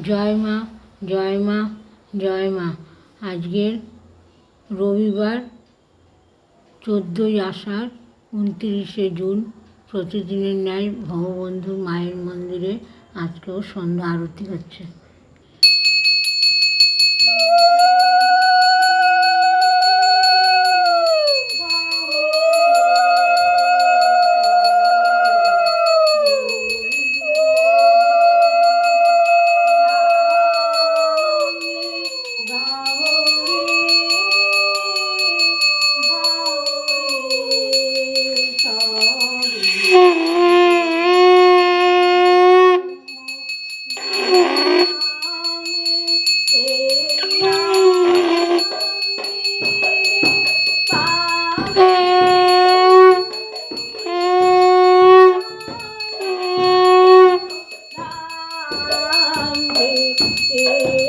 জয় মা জয় মা জয় মা। আজকের রবিবার, চোদ্দোই আষাঢ়, উনত্রিশে জুন, প্রতিদিনের ন্যায় ভগবন্ধু মায়ের মন্দিরে আজকেও সন্ধ্যা আরতি হচ্ছে। Ram Ram Ram Ram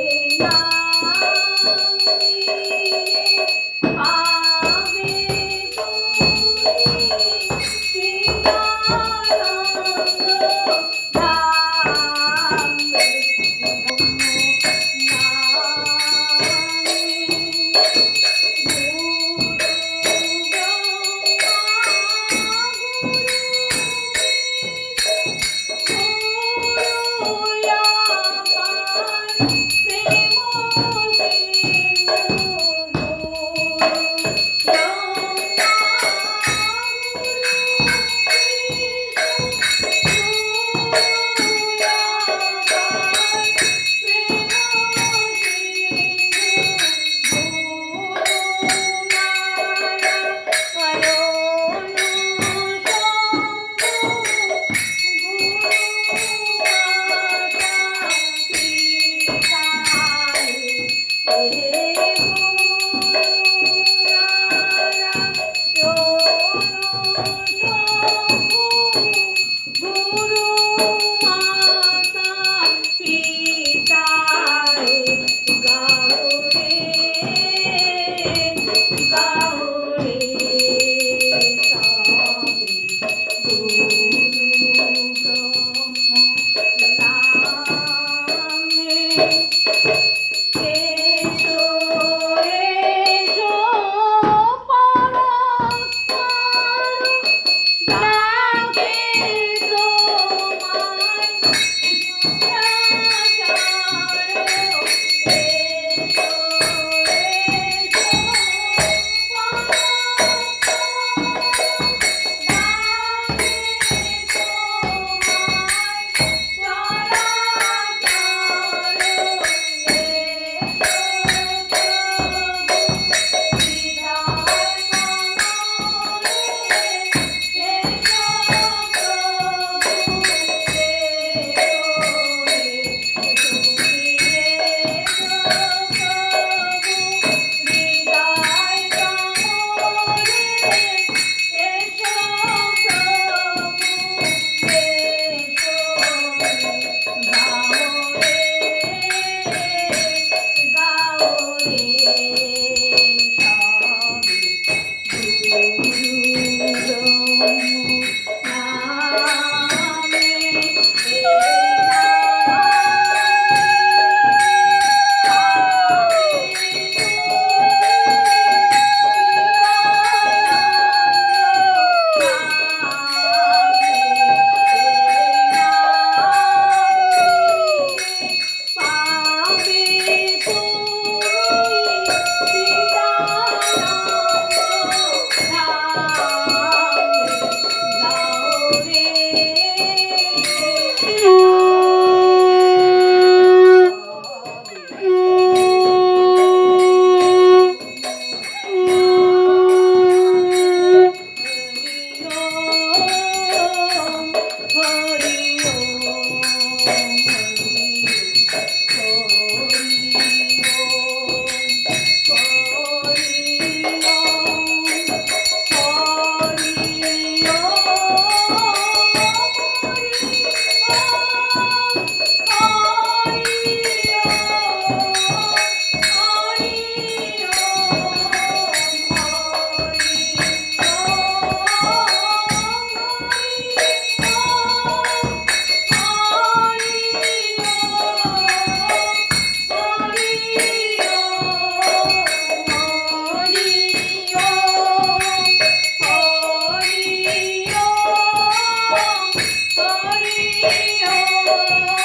Glory, oh.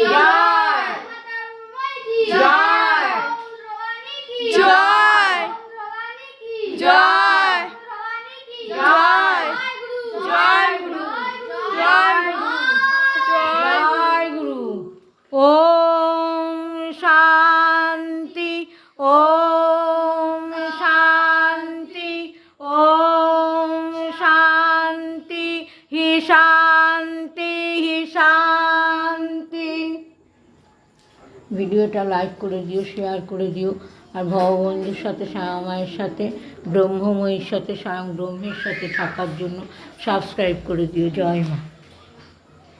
জয় ভিডিওটা লাইক করে দিও, শেয়ার করে দিও। আর ভগবন্ধুর সাথে সায়ামায়ের সাথে, ব্রহ্মময়ীর সাথে স্বয়ং ব্রহ্মের সাথে থাকার জন্য সাবস্ক্রাইব করে দিও। জয় মা।